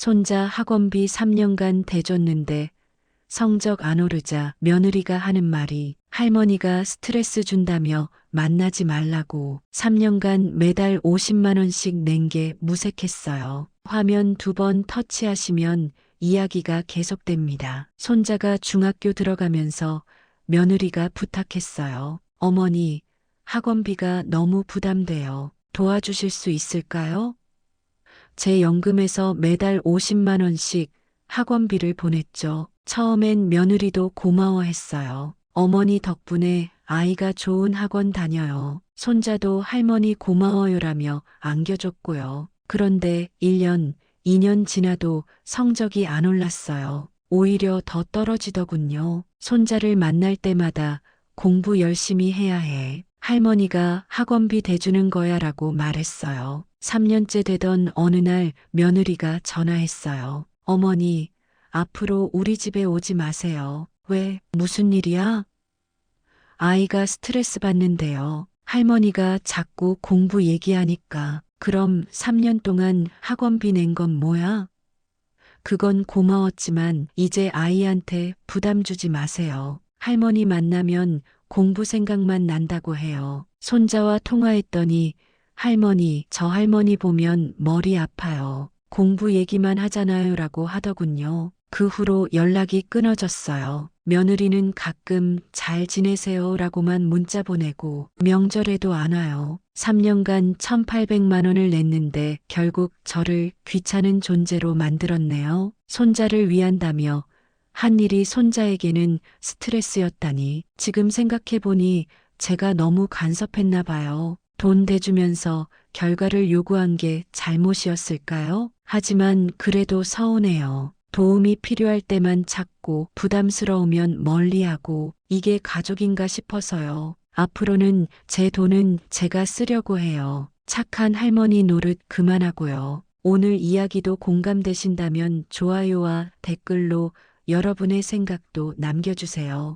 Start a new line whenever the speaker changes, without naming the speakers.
손자 학원비 3년간 대줬는데 성적 안 오르자 며느리가 하는 말이 할머니가 스트레스 준다며 만나지 말라고 3년간 매달 50만 원씩 낸 게 무색했어요. 화면 두 번 터치하시면 이야기가 계속됩니다. 손자가 중학교 들어가면서 며느리가 부탁했어요. 어머니, 학원비가 너무 부담돼요. 도와주실 수 있을까요? 제 연금에서 매달 50만 원씩 학원비를 보냈죠. 처음엔 며느리도 고마워했어요. 어머니 덕분에 아이가 좋은 학원 다녀요. 손자도 할머니 고마워요라며 안겨줬고요. 그런데 1년, 2년 지나도 성적이 안 올랐어요. 오히려 더 떨어지더군요. 손자를 만날 때마다 공부 열심히 해야 해. 할머니가 학원비 대주는 거야 라고 말했어요. 3년째 되던 어느 날 며느리가 전화했어요. 어머니, 앞으로 우리 집에 오지 마세요. 왜? 무슨 일이야? 아이가 스트레스 받는데요. 할머니가 자꾸 공부 얘기하니까. 그럼 3년 동안 학원비 낸 건 뭐야? 그건 고마웠지만 이제 아이한테 부담 주지 마세요. 할머니 만나면 공부 생각만 난다고 해요. 손자와 통화했더니 할머니, 저 할머니 보면 머리 아파요. 공부 얘기만 하잖아요 라고 하더군요. 그 후로 연락이 끊어졌어요. 며느리는 가끔 잘 지내세요 라고만 문자 보내고 명절에도 안 와요. 3년간 1800만 원을 냈는데 결국 저를 귀찮은 존재로 만들었네요. 손자를 위한다며 한 일이 손자에게는 스트레스였다니 지금 생각해보니 제가 너무 간섭했나 봐요. 돈 대주면서 결과를 요구한 게 잘못이었을까요? 하지만 그래도 서운해요. 도움이 필요할 때만 찾고 부담스러우면 멀리하고 이게 가족인가 싶어서요. 앞으로는 제 돈은 제가 쓰려고 해요. 착한 할머니 노릇 그만하고요. 오늘 이야기도 공감되신다면 좋아요와 댓글로 여러분의 생각도 남겨주세요.